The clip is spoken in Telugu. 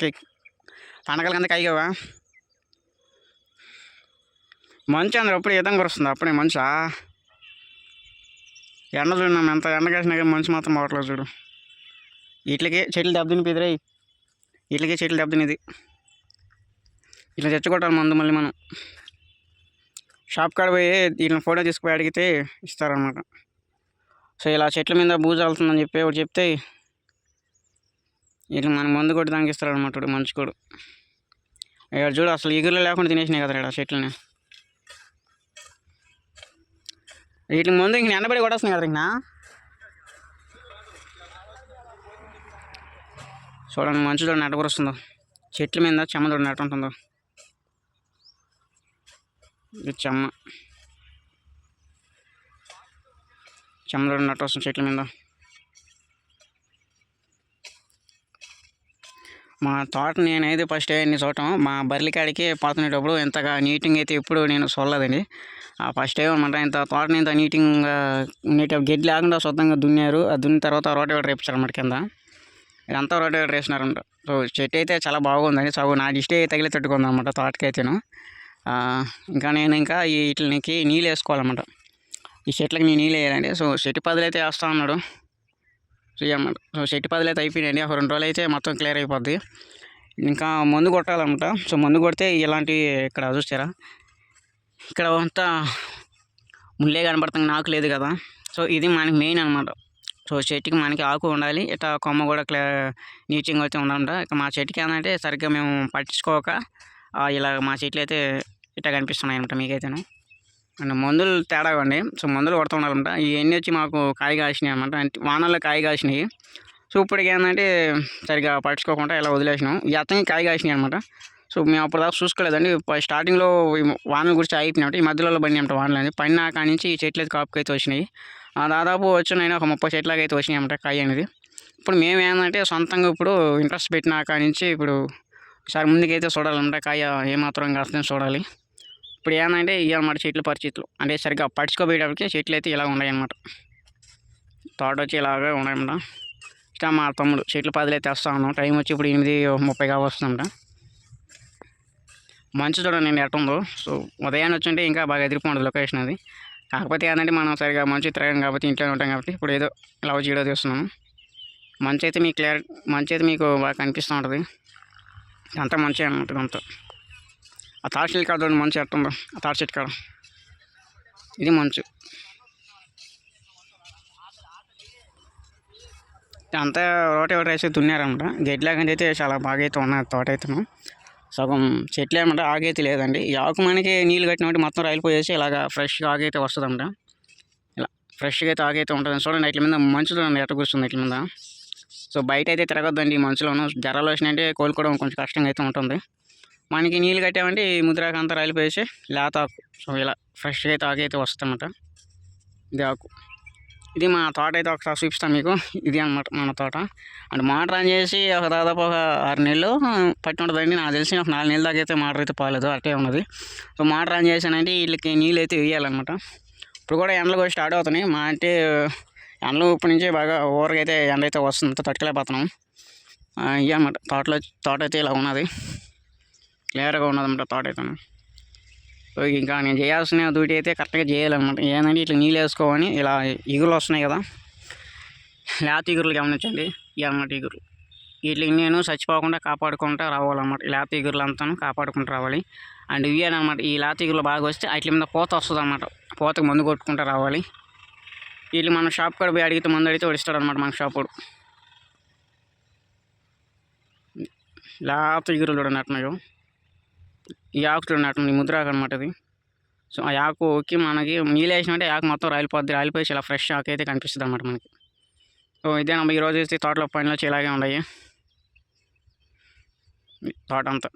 కేక్. పండగల కింద కాయగవా మంచి అందరు అప్పుడు విధంగా కురుస్తుంది అప్పుడే మంచా? ఎండ చూడన్నాం ఎంత ఎండ కాసినా కానీ మంచి మాత్రం అవ్వట్లేదు చూడు. వీటికి చెట్లు దెబ్బతిని పెదిరాయి వీటికి చెట్లు దెబ్బతినిది ఇట్లా తెచ్చుకోవటాలి మందు మళ్ళీ మనం. షాప్ కాడ పోయి వీటిని ఫోటో తీసుకుపోయి అడిగితే ఇస్తారనమాట సో ఇలా చెట్ల మీద బూజు వెళ్తుందని చెప్పి ఒకటి చెప్తే ఇట్లా మన మందు కొట్టి దానికి ఇస్తాడు వాడు మంచి కూడా. ఇక్కడ చూడు అసలు ఎగురులు లేకుండా తినేసినాయి కదా ఇక్కడ చెట్లని. వీటికి ముందు ఇంక ఎండబడి కొట్టేస్తున్నాయి కదా ఇంకా. చూడండి మంచి చూడండి ఎట్ట కురుస్తుందో. చెట్ల మీద చెమ్మ చూడండి ఎట్ట ఉంటుందో. ఇది చెమ్మ. చెమ్మ చూడండి ఎట్ట వస్తుంది చెట్ల మీద. మా తోట నేనైతే ఫస్ట్ అవన్నీ చూడటం. మా బర్లికాడికి పోతునేటప్పుడు ఇంతగా నీటింగ్ అయితే ఎప్పుడు నేను చూడలేదండి. ఆ ఫస్ట్ టైం అనమాట ఇంత తోటని ఇంత నీటింగ్గా నీట్ గడ్డి లేకుండా శుద్ధంగా దున్నారు ఆ దున్న తర్వాత రోటవేటర్ రేపించారు అనమాట కింద. ఇదంతా రోటవేటర్ వేసినారంట. సో చెట్టు అయితే చాలా బాగుందండి. సో నా దిష్టి తగిలి తట్టుకుంది అనమాట తోటకైతేను ఇంకా నేను ఇంకా ఈ వీటికి నీళ్ళు వేసుకోవాలన్నమాట. ఈ చెట్లకి నేను నీళ్ళు వేయాలండి. సో చెట్టు పదులు అయితే వేస్తా ఉన్నాడు ఫ్రీ అన్నమాట. సో చెట్టు పదులు అయితే అయిపోయినాయండి. ఒక రెండు రోజులు అయితే మొత్తం క్లియర్ అయిపోద్ది. ఇంకా మందు కొట్టాలన్నమాట. సో మందు కొడితే ఇలాంటివి ఇక్కడ చూసారా ఇక్కడ అంతా ముళ్ళే కనబడుతుంది. నాకు లేదు కదా. సో ఇది మనకి మెయిన్ అనమాట సో చెట్టుకి మనకి ఆకు ఉండాలి. ఇట్లా కొమ్మ కూడా క్లియర్ నీచింగ్ అయితే ఉండాలంట ఇక మా చెట్టుకి ఏంటంటే సరిగ్గా మేము పట్టించుకోక ఇలా మా చెట్లు అయితే ఇట్లా కనిపిస్తున్నాయి అనమాట మీకైతేను. అండ్ మందులు తేడా అండి సో మందులు కొడుతూ ఉండాలంట. ఇవన్నీ వచ్చి మాకు కాయ కాసినాయి అనమాట అంటే వానల్లో కాయ కాసినాయి. సో ఇప్పటికి ఏంటంటే సరిగా పట్టించుకోకుండా ఇలా వదిలేసినాం. ఈ అతనికి కాయ కాసినాయి అనమాట సో మేము అప్పుడు దాకా చూసుకోలేదండి. స్టార్టింగ్లో ఈ వానల గురించి అయిపోయినట్టు ఈ మధ్యలో బండి అంట వానలు. అనేది పైన కాడి నుంచి ఈ చెట్లు అయితే కాపుకి అయితే వచ్చినాయి. ఆ, దాదాపు వచ్చినాయి ఒక ముప్పై చెట్లకి అయితే వచ్చినాయి అనమాట కాయ అనేది. ఇప్పుడు మేము ఏంటంటే సొంతంగా ఇప్పుడు ఇంట్రెస్ట్ పెట్టిన కాడి నుంచి ఇప్పుడు సార్ ముందుకైతే చూడాలన్నమాట కాయ ఏమాత్రం కాస్తుందని చూడాలి. ఇప్పుడు ఏంటంటే ఇవి అన్నమాట చెట్లు పరిస్థితులు అంటే సరిగ్గా పడుచుకోపోయేటప్పటికి చెట్లు అయితే ఇలా ఉన్నాయన్నమాట. తోట వచ్చి ఇలాగే ఉన్నాయన్నమాట. ఇష్టం మా తమ్ముడు చెట్లు పదిలే తెస్తా ఉన్నాం టైం వచ్చి ఇప్పుడు ఎనిమిది ముప్పై వస్తుందంట మంచు చూడండి నేను ఎట్టుందో సో ఉదయాన్నే వచ్చుంటే ఇంకా బాగా ఎదిరిపోండి లొకేషన్ అది. కాకపోతే ఏంటంటే మనం సరిగా మంచు తిరగం కాబట్టి ఇంట్లోనే ఉంటాం కాబట్టి ఇప్పుడు ఏదో ఇలా చేయడో తీస్తున్నాము. మంచి అయితే మీకు క్లియర్ మంచి అయితే మీకు బాగా కనిపిస్తూ ఉంటుంది. అంతా మంచి అనమాట అంతా ఆ తాటి చెట్టు కాడ చూడండి మంచు ఎట్టుందో ఆ తాటి చెట్టు కాడ. ఇది మంచు. అంతా రోటే ఒకటి వేసి దున్నారనమాట. గడ్డి లాగా అయితే చాలా బాగా అయితే ఉన్నది తోట అయితే సగం చెట్లు ఏమంటే ఆగైతే లేదండి. ఈ ఆకు మనకి నీళ్ళు కట్టినట్టు మొత్తం రైలిపోయేసి ఇలాగా ఫ్రెష్గా ఆగైతే వస్తుందంట ఇలా ఫ్రెష్గా అయితే ఆగైతే ఉంటుంది చూడండి. ఇట్ల మీద మంచు చూడండి ఎట్ట కూర్చుంది ఇట్ల మీద. సో బయట అయితే తిరగొద్దండి ఈ మంచులోను. జ్వరాలు వచ్చినాయంటే కోలుకోవడం కొంచెం కష్టంగా అయితే ఉంటుంది. మనకి నీళ్ళు కట్టామంటే ఈ ముద్రాకు అంతా రైలిపోయేసి లేత ఆకు సో ఇలా ఫ్రెష్గా అయితే ఆకు అయితే వస్తుందన్నమాట ఇది ఆకు. ఇది మా తోట అయితే ఒకసారి చూపిస్తాను మీకు. ఇది అన్నమాట మన తోట. అంటే మోటార్ ఆన్ చేసి ఒక దాదాపు ఒక ఆరు నెలలు పట్టి ఉంటుందండి నాకు తెలిసి ఒక నాలుగు నెలల దాకా అయితే మోటార్ అయితే పోలేదు. అట్టే ఉన్నది. సో మోటార్ ఆన్ చేశానంటే వీళ్ళకి నీళ్ళు అయితే వేయాలన్నమాట. ఇప్పుడు కూడా ఎండలు కూడా స్టార్ట్ అవుతున్నాయి. మా అంటే ఎండలు ఇప్పటి నుంచే బాగా ఓవర్గా అయితే ఎండ అయితే వస్తుంది తట్టుకోలేకపోతున్నాం. ఇవి అనమాట తోటలో తోట అయితే ఇలా ఉన్నది. క్లియర్గా ఉన్నదన్నమాట థాట్ అయితే సో ఇంకా నేను చేయాల్సిన డ్యూటీ అయితే కరెక్ట్గా చేయాలన్నమాట. ఏంటంటే ఇట్లా నీళ్ళు వేసుకోవని ఇలా ఇగురులు వస్తున్నాయి కదా. లేత ఈగురులు గమనించండి. ఇవి అన్నమాట ఈగురులు వీటికి నేను చచ్చిపోకుండా కాపాడుకుంటూ రావాలన్నమాట. ఈ లేత ఈగురులు అంతా కాపాడుకుంటూ రావాలి. అండ్ ఇవి అనమాట ఈ లేత ఈగురులు బాగా వస్తే వాటి మీద పోత వస్తుంది అనమాట మందు కొట్టుకుంటూ రావాలి. వీళ్ళు మన షాప్ కూడా పోయి అడిగితే మందు అడిగితే వడిస్తాడు అనమాట మన షాప్ వాడు. లేత ఈగురులు చూడండి అట్నాయో ఈ ఆకులు చూడండి ఈ ముద్రాకు అనమాట ఇది. సో ఆ ఆకుకి మనకి నీళ్ళు వేసినట్టే ఆకు మొత్తం రాలిపోద్ది రాలిపోయి ఇలా ఫ్రెష్ ఆకు అయితే కనిపిస్తుంది అనమాట మనకి. సో ఇదే ఈ ఈరోజు అయితే తోటలో పనిలో ఇలాగే ఉన్నాయి. తోట అంతా.